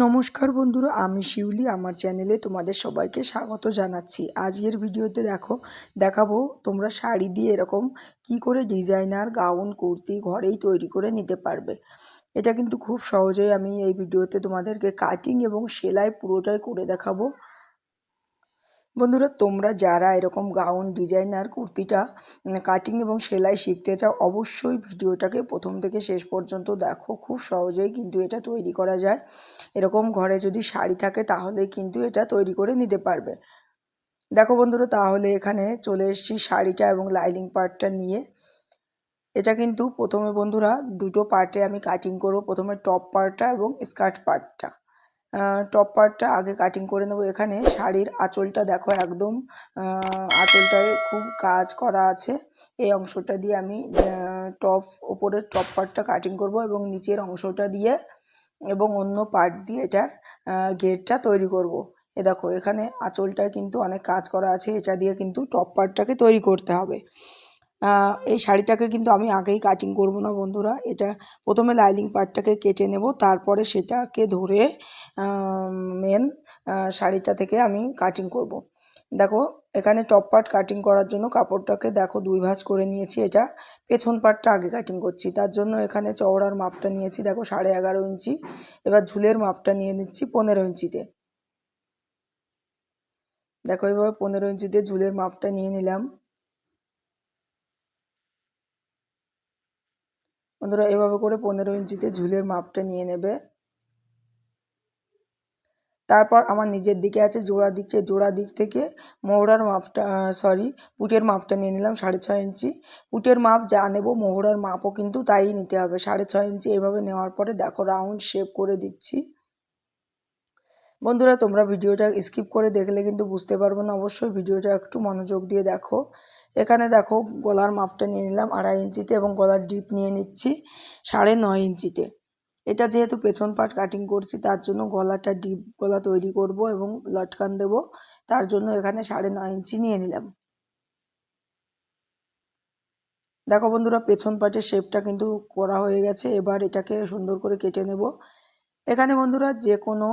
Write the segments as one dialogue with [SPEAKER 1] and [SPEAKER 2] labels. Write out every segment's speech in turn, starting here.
[SPEAKER 1] নমস্কার বন্ধুরা, আমি শিউলি, আমার চ্যানেলে তোমাদের সবাইকে স্বাগত জানাচ্ছি। আজকের ভিডিওতে দেখো, দেখাবো তোমরা শাড়ি দিয়ে এরকম কি করে ডিজাইনার গাউন, কুর্তি ঘরেই তৈরি করে নিতে পারবে। এটা কিন্তু খুব সহজেই আমি এই ভিডিওতে তোমাদেরকে কাটিং এবং সেলাই পুরোটাই করে দেখাবো। বন্ধুরা, তোমরা যারা এরকম গাউন ডিজাইনার কুর্তিটা কাটিং এবং সেলাই শিখতে চাও, অবশ্যই ভিডিওটাকে প্রথম থেকে শেষ পর্যন্ত দেখো। খুব সহজেই কিন্তু এটা তৈরি করা যায়। এরকম ঘরে যদি শাড়ি থাকে তাহলে কিন্তু এটা তৈরি করে নিতে পারবে। দেখো বন্ধুরা, তাহলে এখানে চলে এসেছি শাড়িটা এবং লাইলিং পার্টটা নিয়ে। এটা কিন্তু প্রথমে বন্ধুরা দুটো পার্টে আমি কাটিং করব। প্রথমে টপ পার্টটা এবং স্কার্ট পার্টটা টপ পার্টটা আগে কাটিং করে নেব। এখানে শাড়ির আঁচলটা দেখো একদম আঁচলটায় খুব কাজ করা আছে। এই অংশটা দিয়ে আমি টপ ওপরের টপ পার্টটা কাটিং করব এবং নিচের অংশটা দিয়ে এবং অন্য পার্ট দিয়ে এটার গেটটা তৈরি করব। এ দেখো, এখানে আঁচলটায় কিন্তু অনেক কাজ করা আছে। এটা দিয়ে কিন্তু টপ পার্টটাকে তৈরি করতে হবে। এই শাড়িটাকে কিন্তু আমি আগেই কাটিং করব না বন্ধুরা। এটা প্রথমে লাইলিং পার্টটাকে কেটে নেব, তারপরে সেটাকে ধরে মেন শাড়িটা থেকে আমি কাটিং করব। দেখো, এখানে টপ পার্ট কাটিং করার জন্য কাপড়টাকে দেখো দুই ভাঁজ করে নিয়েছি এটা। পেছন পার্টটা আগে কাটিং করছি, তার জন্য এখানে চওড়ার মাপটা নিয়েছি, দেখো সাড়ে এগারো ইঞ্চি। এবার ঝুলের মাপটা নিয়ে নিচ্ছি পনেরো ইঞ্চিতে। দেখো এভাবে পনেরো ইঞ্চিতে ঝুলের মাপটা নিয়ে নিলাম। বন্ধুরা এভাবে করে পনেরো ইঞ্চিতে ঝুলের মাপটা নিয়ে নেবে। তারপর আমার নিজের দিকে আছে জোড়া দিকে জোড়া দিক থেকে মোহরার মাপটা সরি পুটের মাপটা নিয়ে নিলাম সাড়ে ছয় ইঞ্চি। পুটের মাপ যা নেব মোহরার মাপও কিন্তু তাই নিতে হবে। সাড়ে ছয় ইঞ্চি এভাবে নেওয়ার পরে দেখো রাউন্ড শেপ করে দিচ্ছি। বন্ধুরা তোমরা ভিডিওটা স্কিপ করে দেখলে কিন্তু বুঝতে পারব না। অবশ্যই ভিডিওটা একটু মনোযোগ দিয়ে দেখো। এখানে দেখো গলার মাপটা নিয়ে নিলাম আড়াই ইঞ্চিতে এবং গলার ডিপ নিয়ে নিচ্ছি সাড়ে নয় ইঞ্চিতে। এটা যেহেতু পেছন পার্ট কাটিং করছি, তার জন্য গলাটা ডিপ গলা তৈরি করব এবং লটকান দেব। তার জন্য এখানে সাড়ে নয় ইঞ্চি নিয়ে নিলাম। দেখো বন্ধুরা, পেছন পার্টের শেপটা কিন্তু করা হয়ে গেছে। এবার এটাকে সুন্দর করে কেটে নেব। এখানে বন্ধুরা যে কোনো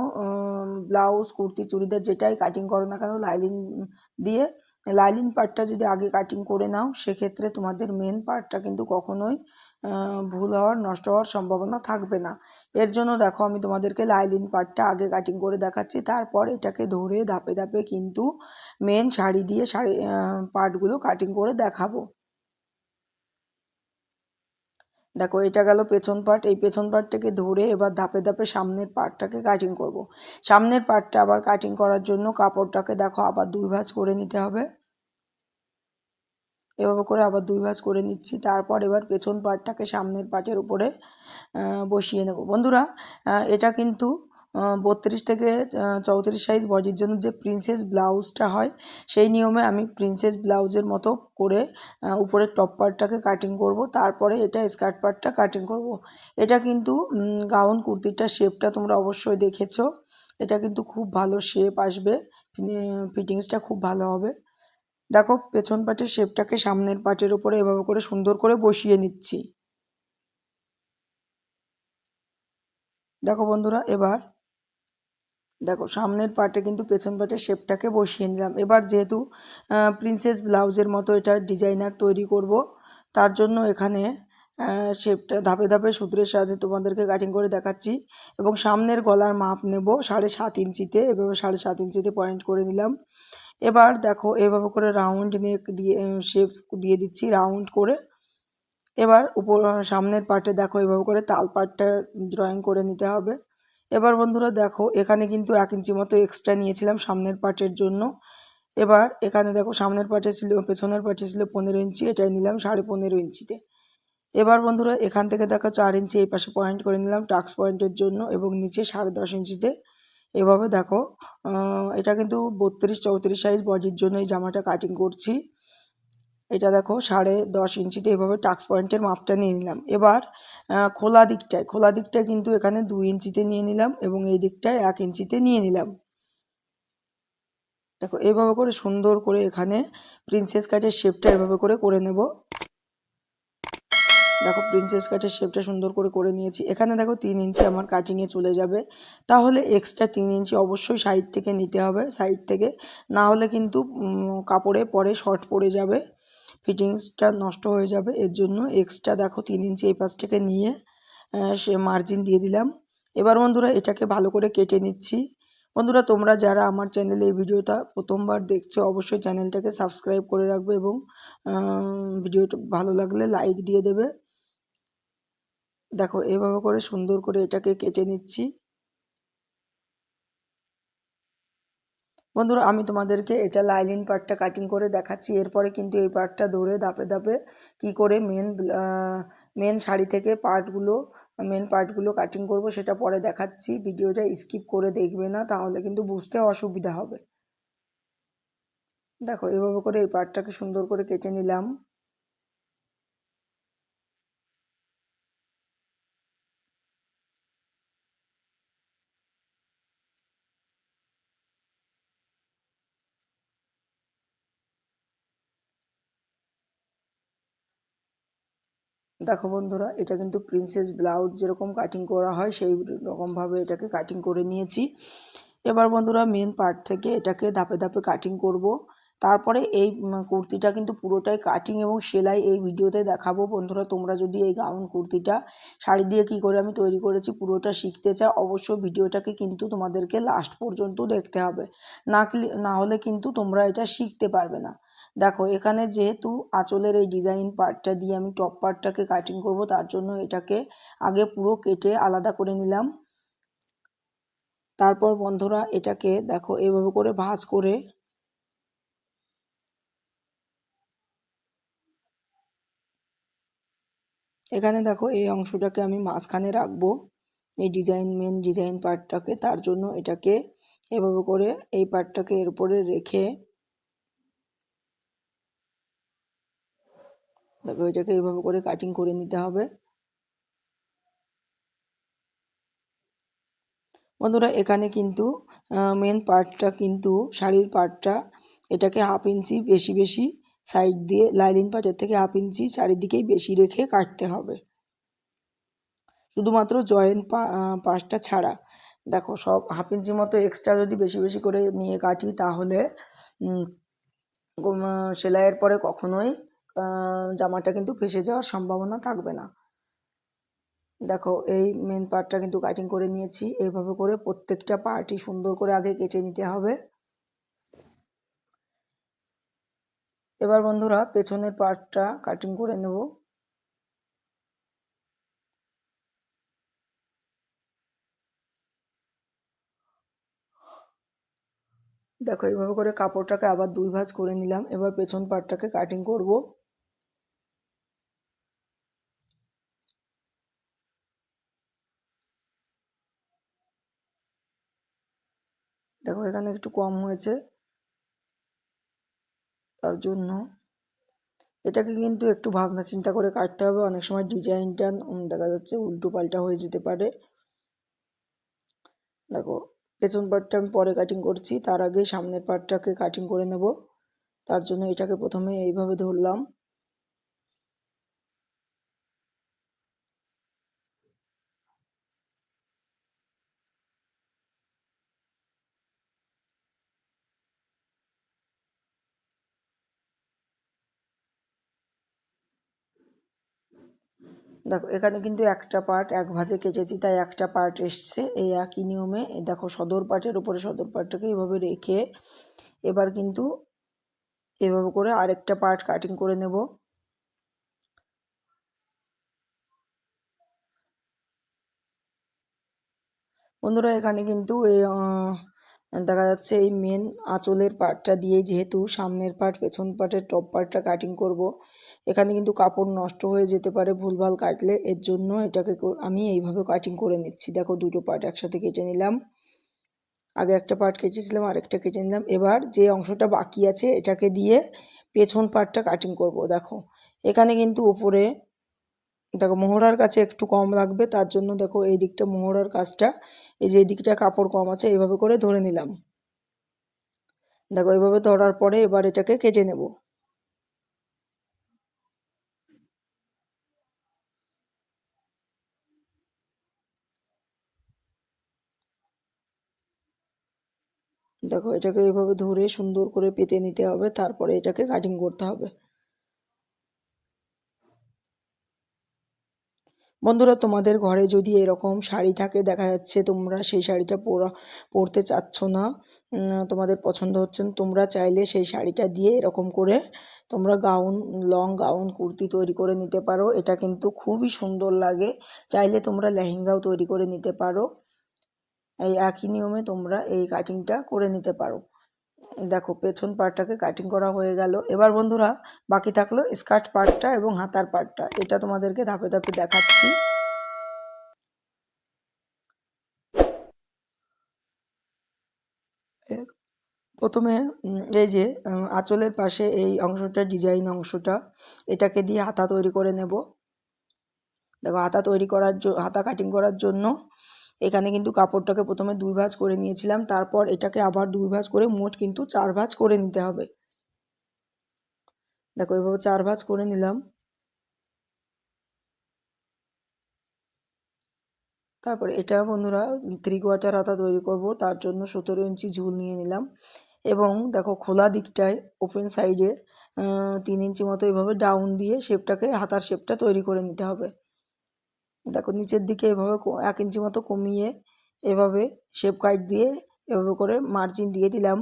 [SPEAKER 1] ব্লাউজ কুর্তি, চুড়িদার যেটাই কাটিং করো না কেন লাইলিং দিয়ে লাইলিং পার্টটা যদি আগে কাটিং করে নাও, সেক্ষেত্রে তোমাদের মেন পার্টটা কিন্তু কখনোই ভুল হওয়ার, নষ্ট হওয়ার সম্ভাবনা থাকবে না। এর জন্য দেখো আমি তোমাদেরকে লাইলিন পার্টটা আগে কাটিং করে দেখাচ্ছি। তারপর এটাকে ধরে ধাপে ধাপে কিন্তু মেন শাড়ি দিয়ে শাড়ি পার্টগুলো কাটিং করে দেখাবো। দেখো এটা গেল পেছন পার্ট এই পেছন পার্টটাকে ধরে এবার ধাপে ধাপে সামনের পার্টটাকে কাটিং করব। সামনের পার্টটা আবার কাটিং করার জন্য কাপড়টাকে দেখো আবার দুই ভাঁজ করে নিতে হবে। এভাবে করে আবার দুই ভাঁজ করে নিচ্ছি। তারপর এবার পেছন পাটটাকে সামনের পার্টের উপরে বসিয়ে নেব। বন্ধুরা এটা কিন্তু বত্রিশ থেকে চৌত্রিশ সাইজ বডির জন্য যে প্রিন্সেস ব্লাউজটা হয়, সেই নিয়মে আমি প্রিন্সেস ব্লাউজের মতো করে উপরের টপ পার্টটাকে কাটিং করব। তারপরে এটা স্কার্ট পার্টটা কাটিং করব। এটা কিন্তু গাউন কুর্তিটার শেপটা তোমরা অবশ্যই দেখেছ। এটা কিন্তু খুব ভালো শেপ আসবে। ফিটিংসটা খুব ভালো হবে। দেখো, পেছন পাটের শেপটাকে সামনের পাটের উপরে এভাবে করে সুন্দর করে বসিয়ে নিচ্ছি। দেখো বন্ধুরা, এবার দেখো, সামনের পার্টে কিন্তু পেছন পার্টে শেপটাকে বসিয়ে নিলাম। এবার যেহেতু প্রিন্সেস ব্লাউজের মতো এটা ডিজাইনার তৈরি করব, তার জন্য এখানে শেপটা ধাপে ধাপে সূত্রের সাহায্যে তোমাদেরকে কাটিং করে দেখাচ্ছি এবং সামনের গলার মাপ নেব সাড়ে সাত ইঞ্চিতে। এভাবে সাড়ে সাত ইঞ্চিতে পয়েন্ট করে নিলাম। এবার দেখো এভাবে করে রাউন্ড নিয়ে দিয়ে শেপ দিয়ে দিচ্ছি রাউন্ড করে। এবার উপর, সামনের পার্টে দেখো এভাবে করে তাল পার্টটা ড্রয়িং করে নিতে হবে। এবার বন্ধুরা দেখো এখানে কিন্তু এক ইঞ্চি মতো এক্সট্রা নিয়েছিলাম সামনের পার্টের জন্য। এবার এখানে দেখো সামনের পার্টে ছিল, পেছনের পার্টে ছিল পনেরো ইঞ্চি, এটাই নিলাম সাড়ে পনেরো ইঞ্চিতে। এবার বন্ধুরা এখান থেকে দেখো চার ইঞ্চি এই পাশে পয়েন্ট করে নিলাম টাক্স পয়েন্টের জন্য এবং নিচে সাড়ে দশ ইঞ্চিতে। এভাবে দেখো এটা কিন্তু বত্রিশ চৌত্রিশ সাইজ বডির জন্য এই জামাটা কাটিং করছি। এটা দেখো সাড়ে দশ ইঞ্চিতে এভাবে টাক্স পয়েন্টের মাপটা নিয়ে নিলাম। এবার খোলা দিকটায় খোলা দিকটায় কিন্তু এখানে দুই ইঞ্চিতে নিয়ে নিলাম এবং এই দিকটায় এক ইঞ্চিতে নিয়ে নিলাম। দেখো, এভাবে করে সুন্দর করে এখানে প্রিন্সেস কাটের শেপটা এভাবে করে করে নেব। দেখো প্রিন্সেস কাটের শেপটা সুন্দর করে করে নিয়েছি। এখানে দেখো তিন ইঞ্চি আমার কাটিংয়ে চলে যাবে। তাহলে এক্সট্রা তিন ইঞ্চি অবশ্যই সাইড থেকে নিতে হবে সাইড থেকে। না হলে কিন্তু কাপড়ে পরে শর্ট পড়ে যাবে। ফিটিংসটা নষ্ট হয়ে যাবে। এর জন্য এক্সট্রা দেখো তিন ইঞ্চি এই পাশ থেকে নিয়ে সে মার্জিন দিয়ে দিলাম। এবার বন্ধুরা এটাকে ভালো করে কেটে নিচ্ছি। বন্ধুরা তোমরা যারা আমার চ্যানেলে এই ভিডিওটা প্রথমবার দেখছ, অবশ্যই চ্যানেলটাকে সাবস্ক্রাইব করে রাখবে এবং ভিডিওটা ভালো লাগলে লাইক দিয়ে দেবে। দেখো, এভাবে করে সুন্দর করে এটাকে কেটে নিচ্ছি। বন্ধুরা, আমি তোমাদেরকে এটা লাইলিন পার্টটা কাটিং করে দেখাচ্ছি। এরপরে কিন্তু এই পার্টটা ধরে ধাপে ধাপে কি করে মেন মেন শাড়ি থেকে পার্টগুলো মেন পার্টগুলো কাটিং করব সেটা পরে দেখাচ্ছি। ভিডিওটা স্কিপ করে দেখবে না, তাহলে কিন্তু বুঝতে অসুবিধা হবে। দেখো, এভাবে করে এই পার্টটাকে সুন্দর করে কেটে নিলাম। দেখো বন্ধুরা, এটা কিন্তু প্রিন্সেস ব্লাউজ যেরকম কাটিং করা হয়, সেই রকমভাবে এটাকে কাটিং করে নিয়েছি। এবার বন্ধুরা মেন পার্ট থেকে এটাকে ধাপে ধাপে কাটিং করব। তারপরে এই কুর্তিটা কিন্তু পুরোটাই কাটিং এবং সেলাই এই ভিডিওতে দেখাবো। বন্ধুরা, তোমরা যদি এই গাউন কুর্তিটা শাড়ি দিয়ে কি করে আমি তৈরি করেছি পুরোটা শিখতে চাও, অবশ্যই ভিডিওটাকে কিন্তু তোমাদেরকে লাস্ট পর্যন্ত দেখতে হবে। না না হলে কিন্তু তোমরা এটা শিখতে পারবে না। দেখো, এখানে যেহেতু আঁচলের এই ডিজাইন পার্টটা দিয়ে আমি টপ পার্টটাকে কাটিং করব, তার জন্য এটাকে আগে পুরো কেটে আলাদা করে নিলাম। তারপর বন্ধুরা এটাকে দেখো, এভাবে করে ভাঁজ করে এখানে দেখো, এই অংশটাকে আমি মাঝখানে রাখব, এই ডিজাইন মেন ডিজাইন পার্টটাকে তার জন্য এটাকে এভাবে করে এই পার্টটাকে এর উপরে রেখে দেখো, এটাকে এইভাবে করে কাটিং করে নিতে হবে। বন্ধুরা, এখানে কিন্তু মেন পার্টটা কিন্তু, শাড়ির পার্টটা এটাকে হাফ ইঞ্চি বেশি বেশি সাইড দিয়ে লাইলিন পাটের থেকে হাফ ইঞ্চি চারিদিকেই বেশি রেখে কাটতে হবে। শুধুমাত্র জয়েন্ট পাশটা ছাড়া। দেখো, সব হাফ ইঞ্চি মতো এক্সট্রা যদি বেশি বেশি করে নিয়ে কাটি, তাহলে সেলাইয়ের পরে কখনোই জামাটা কিন্তু ফেসে যাওয়ার সম্ভাবনা থাকবে না। দেখো, এই মেন পার্টটা কিন্তু কাটিং করে নিয়েছি। এইভাবে করে প্রত্যেকটা পার্টই সুন্দর করে আগে কেটে নিতে হবে। এবার বন্ধুরা, পেছনের পার্টটা কাটিং করে নেব। দেখো, এইভাবে করে কাপড়টাকে আবার দুই ভাঁজ করে নিলাম। এবার পেছন পার্টটাকে কাটিং করব। দেখো, এখানে একটু কম হয়েছে। তার জন্য এটাকে কিন্তু একটু ভাবনা চিন্তা করে কাটতে হবে। অনেক সময় ডিজাইনটা দেখা যাচ্ছে উল্টো পাল্টা হয়ে যেতে পারে। দেখো, পেছন পার্টটা আমি পরে কাটিং করছি। তার আগে সামনের পার্টটাকে কাটিং করে নেব। তার জন্য এটাকে প্রথমে এইভাবে ধরলাম। দেখো, এখানে কিন্তু একটা পার্ট এক ভাজে কেটেছি, তাই একটা পার্ট এসছে। এই একই নিয়মে দেখো, সদর পার্টের উপরে সদর পার্টটাকে এইভাবে রেখে এবার কিন্তু এভাবে করে আরেকটা পার্ট কাটিং করে নেব। বন্ধুরা, এখানে কিন্তু এই দেখা যাচ্ছে এই মেন আঁচলের পার্টটা দিয়ে যেহেতু সামনের পার্ট পেছন পার্টের টপ পার্টটা কাটিং করব, এখানে কিন্তু কাপড় নষ্ট হয়ে যেতে পারে, ভুলভাল কাটলে। এর জন্য এটাকে আমি এইভাবে কাটিং করে নিচ্ছি। দেখো, দুটো পার্ট একসাথে কেটে নিলাম। আগে একটা পার্ট কেটেছিলাম, আরেকটা কেটে নিলাম। এবার যে অংশটা বাকি আছে, এটাকে দিয়ে পেছন পার্টটা কাটিং করব। দেখো, এখানে কিন্তু উপরে দেখো মোহরার কাছে একটু কম লাগবে, তার জন্য দেখো এই দিকটা মোহরার কাজটা, এই যে এই দিকটা কাপড় কম আছে, এইভাবে করে ধরে নিলাম। দেখো এইভাবে ধরার পরে এবার এটাকে কেটে নেব। দেখো এটাকে এইভাবে ধরে সুন্দর করে পেতে নিতে হবে, তারপরে এটাকে কাটিং করতে হবে। বন্ধুরা, তোমাদের ঘরে যদি এরকম শাড়ি থাকে, দেখা যাচ্ছে তোমরা সেই শাড়িটা পরা, পরতে চাচ্ছ না। তোমাদের পছন্দ হচ্ছে তোমরা চাইলে সেই শাড়িটা দিয়ে এরকম করে তোমরা গাউন, লং গাউন, কুর্তি তৈরি করে নিতে পারো। এটা কিন্তু খুবই সুন্দর লাগে। চাইলে তোমরা লেহেঙ্গাও তৈরি করে নিতে পারো। এই একই নিয়মে তোমরা এই কাটিংটা করে নিতে পারো। দেখো, পেছন পার্টটাকে কাটিং করা হয়ে গেল। এবার বন্ধুরা, বাকি থাকল স্কার্ট পার্টটা এবং হাতার পার্টটা এটা তোমাদেরকে ধাপে ধাপে দেখাচ্ছি। প্রথমে এই যে আঁচলের পাশে এই অংশটা ডিজাইন অংশটা, এটাকে দিয়ে হাতা তৈরি করে নেব। দেখো, হাতা তৈরি করার হাতা কাটিং করার জন্য এখানে কিন্তু কাপড়টাকে প্রথমে দুই ভাঁজ করে নিয়েছিলাম, তারপর এটাকে আবার দুই ভাঁজ করে মোট কিন্তু চার ভাঁজ করে নিতে হবে। দেখো, এভাবে চার ভাঁজ করে নিলাম। তারপরে এটা বন্ধুরা থ্রি কোয়ার্টার হাতা তৈরি করব, তার জন্য সতেরো ইঞ্চি ঝুল নিয়ে নিলাম। এবং দেখো, খোলা দিকটায়, ওপেন সাইডে তিন ইঞ্চি মতো এভাবে ডাউন দিয়ে শেপটাকে, হাতার শেপটা তৈরি করে নিতে হবে। দেখো নিচের দিকে এভাবে এক ইঞ্চি মতো কমিয়ে এভাবে শেপ কাইট দিয়ে এভাবে করে মার্জিন দিয়ে দিলাম।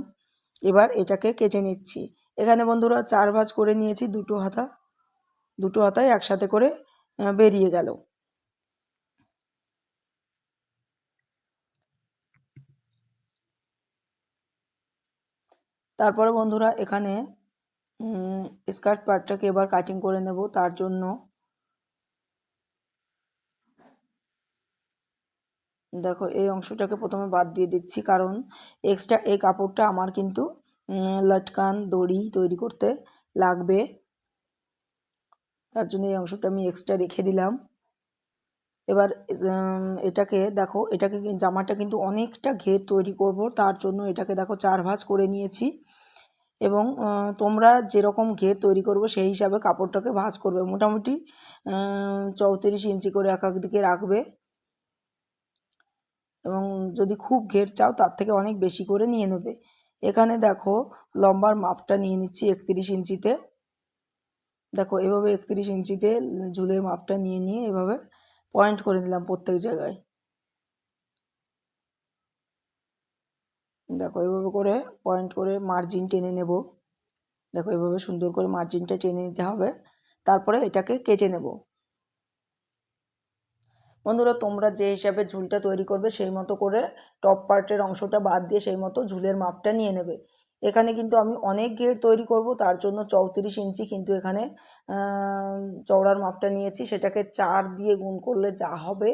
[SPEAKER 1] এবার এটাকে কেটে নিচ্ছি। এখানে বন্ধুরা চার ভাঁজ করে নিয়েছি, দুটো হাতা। দুটো হাতায় একসাথে করে বেরিয়ে গেল। তারপরে বন্ধুরা এখানে স্কার্ট পার্টটাকে এবার কাটিং করে নেব। তার জন্য দেখো, এই অংশটাকে প্রথমে বাদ দিয়ে দিচ্ছি কারণ এক্সট্রা এই কাপড়টা আমার কিন্তু লটকান দড়ি তৈরি করতে লাগবে। তার জন্য এই অংশটা আমি এক্সট্রা রেখে দিলাম। এবার এটাকে দেখো, এটাকে জামাটা কিন্তু অনেকটা ঘের তৈরি করব, তার জন্য এটাকে দেখো চার ভাঁজ করে নিয়েছি। এবং তোমরা যেরকম ঘের তৈরি করবে, সেই হিসাবে কাপড়টাকে ভাঁজ করবে। মোটামুটি চৌত্রিশ ইঞ্চি করে এক এক দিকে রাখবে। এবং যদি খুব ঘের চাও, তার থেকে অনেক বেশি করে নিয়ে নেবে। এখানে দেখো, লম্বার মাপটা নিয়ে নিচ্ছি একত্রিশ ইঞ্চিতে। দেখো, এভাবে একত্রিশ ইঞ্চিতে ঝুলের মাপটা নিয়ে নিয়ে এভাবে পয়েন্ট করে নিলাম প্রত্যেক জায়গায়। দেখো, এভাবে করে পয়েন্ট করে মার্জিন টেনে নেব। দেখো, এভাবে সুন্দর করে মার্জিনটা টেনে নিতে হবে। তারপরে এটাকে কেটে নেব। বন্ধুরা, তোমরা যে হিসাবে ঝুলটা তৈরি করবে সেই মতো করে টপ পার্টের অংশটা বাদ দিয়ে সেই মতো ঝুলের মাপটা নিয়ে নেবে। এখানে কিন্তু আমি অনেক ঘের তৈরি করব, তার জন্য চৌত্রিশ ইঞ্চি কিন্তু এখানে চওড়ার মাপটা নিয়েছি। সেটাকে চার দিয়ে গুণ করলে যা হবে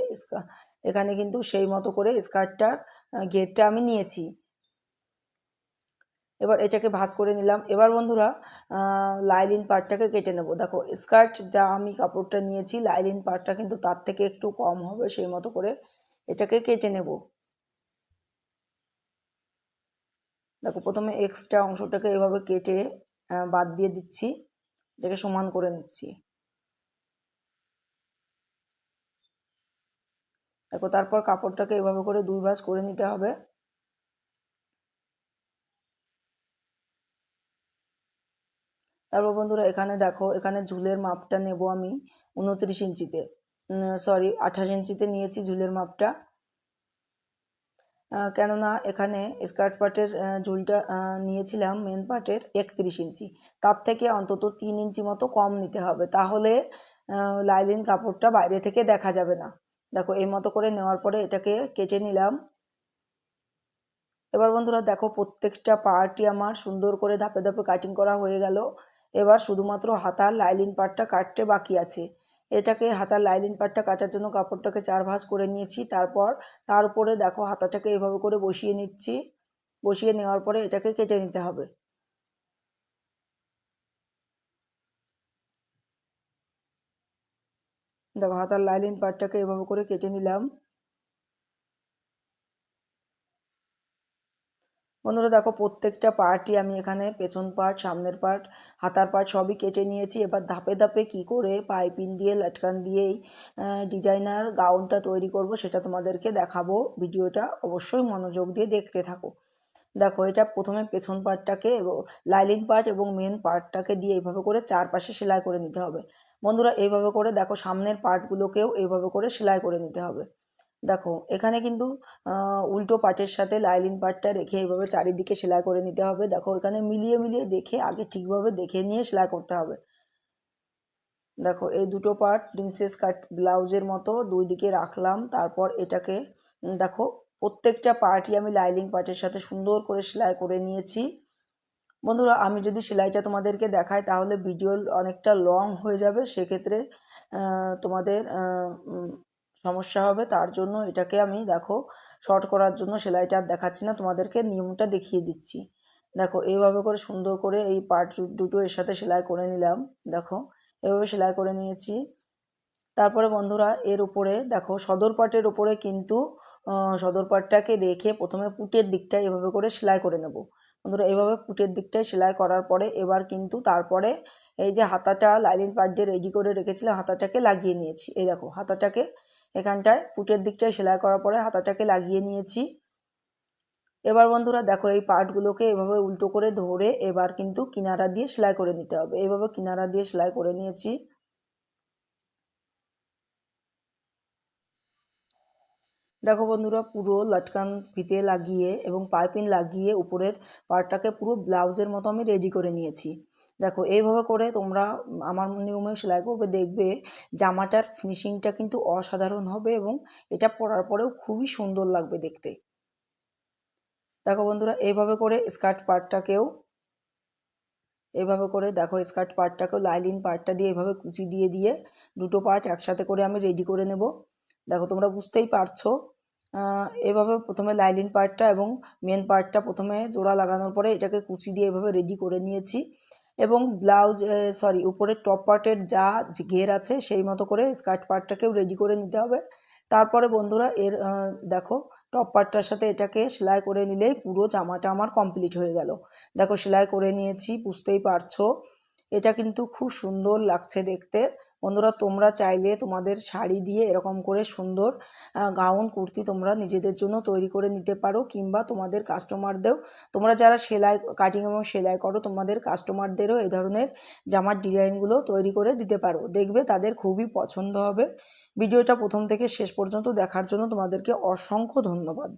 [SPEAKER 1] এখানে কিন্তু সেই মতো করে স্কার্টটার ঘেরটা আমি নিয়েছি। এবার এটাকে ভাঁজ করে নিলাম। এবার বন্ধুরা লাইলিন পার্টটাকে কেটে নেব। দেখো, স্কার্ট যা আমি কাপড়টা নিয়েছি, লাইলিন পার্টটা কিন্তু তার থেকে একটু কম হবে, সেই মতো করে এটাকে কেটে নেব। দেখো, প্রথমে এক্সট্রা অংশটাকে এভাবে কেটে বাদ দিয়ে দিচ্ছি। এটাকে সমান করে নিচ্ছি। দেখো, তারপর কাপড়টাকে এভাবে করে দুই ভাঁজ করে নিতে হবে। তারপর বন্ধুরা, এখানে দেখো, এখানে ঝুলের মাপটা নেব আমি উনত্রিশ ইঞ্চিতে। সরি আঠাশ ইঞ্চিতে নিয়েছি ঝুলের মাপটা। কেননা এখানে স্কার্ট পার্টের ঝুলটা নিয়েছিলাম মেন পার্টের একত্রিশ ইঞ্চি। তার থেকে অন্তত তিন ইঞ্চি মতো কম নিতে হবে। তাহলে লাইলিন কাপড়টা বাইরে থেকে দেখা যাবে না। দেখো, এই মতো করে নেওয়ার পরে এটাকে কেটে নিলাম। এবার বন্ধুরা, দেখো, প্রত্যেকটা পার্টই আমার সুন্দর করে ধাপে ধাপে কাটিং করা হয়ে গেল। এবার শুধুমাত্র হাতার লাইলিন পাটটা কাটতে বাকি আছে। এটাকে হাতার লাইলিন পাটটা কাটার জন্য কাপড়টাকে চার ভাঁজ করে নিয়েছি। তারপর তার উপরে দেখো হাতাটাকে এভাবে করে বসিয়ে নিচ্ছি। বসিয়ে নেওয়ার পরে এটাকে কেটে নিতে হবে। দেখো হাতার লাইলিন পাটটাকে এভাবে করে কেটে নিলাম। বন্ধুরা দেখো প্রত্যেকটা পার্টই আমি এখানে পেছন পার্ট, সামনের পার্ট, হাতার পার্ট সবই কেটে নিয়েছি। এবার ধাপে ধাপে কি করে পাইপিন দিয়ে লাটকান দিয়েই ডিজাইনার গাউনটা তৈরি করব সেটা তোমাদেরকে দেখাবো। ভিডিওটা অবশ্যই মনোযোগ দিয়ে দেখতে থাকো। দেখো এটা প্রথমে পেছন পার্টটাকে এবং লাইলিং পার্ট এবং মেন পার্টটাকে দিয়ে এইভাবে করে চারপাশে সেলাই করে নিতে হবে। বন্ধুরা এইভাবে করে দেখো সামনের পার্টগুলোকেও এইভাবে করে সেলাই করে নিতে হবে। দেখো, এখানে কিন্তু উল্টো পার্টের সাথে লাইলিং পার্টটা রেখে এইভাবে চারিদিকে সেলাই করে নিতে হবে। দেখো, এখানে মিলিয়ে মিলিয়ে দেখে, আগে ঠিকভাবে দেখে নিয়ে সেলাই করতে হবে। দেখো, এই দুটো পার্ট প্রিন্সেস কাট ব্লাউজের মতো দুই দিকে রাখলাম। তারপর এটাকে, দেখো, প্রত্যেকটা পার্টই আমি লাইলিং পার্টের সাথে সুন্দর করে সেলাই করে নিয়েছি। বন্ধুরা, আমি যদি সেলাইটা তোমাদেরকে দেখাই, তাহলে ভিডিও অনেকটা লং হয়ে যাবে। সেক্ষেত্রে তোমাদের সমস্যা হবে, তার জন্য এটাকে আমি দেখো শর্ট করার জন্য সেলাইটা আর দেখাচ্ছি না, তোমাদেরকে নিয়মটা দেখিয়ে দিচ্ছি। দেখো, এইভাবে করে সুন্দর করে এই পার্ট দুটো এর সাথে সেলাই করে নিলাম, দেখো, এভাবে সেলাই করে নিয়েছি। তারপরে বন্ধুরা, এর উপরে দেখো, সদর পাটের উপরে কিন্তু সদর পাটটাকে রেখে প্রথমে পুটের দিকটা এভাবে করে সেলাই করে নেব। বন্ধুরা, এভাবে পুটের দিকটায় সেলাই করার পরে এবার কিন্তু তারপরে এই যে হাতাটা লাইলিং পাট দিয়ে রেডি করে রেখেছিলাম, হাতাটাকে লাগিয়ে নিয়েছি। এই দেখো, হাতাটাকে এখানটায় পুটের দিকটায় সেলাই করার পরে হাতাটাকে লাগিয়ে নিয়েছি। এবার বন্ধুরা দেখো এই পার্টগুলোকে এভাবে উল্টো করে ধরে এবার কিন্তু কিনারা দিয়ে সেলাই করে নিতে হবে। এইভাবে কিনারা দিয়ে সেলাই করে নিয়েছি। দেখো বন্ধুরা পুরো লটকান ফিতে লাগিয়ে এবং পাইপিং লাগিয়ে উপরের পার্টটাকে পুরো ব্লাউজের মতো আমি রেডি করে নিয়েছি। দেখো, এইভাবে করে তোমরা আমার নিয়মে সেলাই করবে, দেখবে জামাটার ফিনিশিংটা কিন্তু অসাধারণ হবে এবং এটা পরার পরেও খুবই সুন্দর লাগবে দেখতে। দেখো বন্ধুরা, এইভাবে করে স্কার্ট পার্টটাকেও এভাবে করে দেখো স্কার্ট পার্টটাকেও লাইলিন পার্টটা দিয়ে এভাবে কুচি দিয়ে দিয়ে দুটো পার্ট একসাথে করে আমি রেডি করে নেব। দেখো, তোমরা বুঝতেই পারছ এভাবে প্রথমে লাইলিন পার্টটা এবং মেন পার্টটা প্রথমে জোড়া লাগানোর পরে এটাকে কুচি দিয়ে এভাবে রেডি করে নিয়েছি। এবং ব্লাউজ সরি উপরের টপ পার্টের যা ঘের আছে সেই মতো করে স্কার্ট পার্টটাকেও রেডি করে নিতে হবে। তারপরে বন্ধুরা এর দেখো টপ পার্টটার সাথে এটাকে সেলাই করে নিলেই পুরো জামাটা আমার কমপ্লিট হয়ে গেল। দেখো, সেলাই করে নিয়েছি, বুঝতেই পারছ। এটা কিন্তু খুব সুন্দর লাগছে দেখতে। বন্ধুরা, তোমরা চাইলে তোমাদের শাড়ি দিয়ে এরকম করে সুন্দর গাউন, কুর্তি তোমরা নিজেদের জন্য তৈরি করে নিতে পারো কিংবা তোমাদের কাস্টমারদেরও। তোমরা যারা সেলাই, কাটিং এবং সেলাই করো, তোমাদের কাস্টমারদেরও এই ধরনের জামার ডিজাইনগুলো তৈরি করে দিতে পারো। দেখবে তাদের খুবই পছন্দ হবে। ভিডিওটা প্রথম থেকে শেষ পর্যন্ত দেখার জন্য তোমাদেরকে অসংখ্য ধন্যবাদ।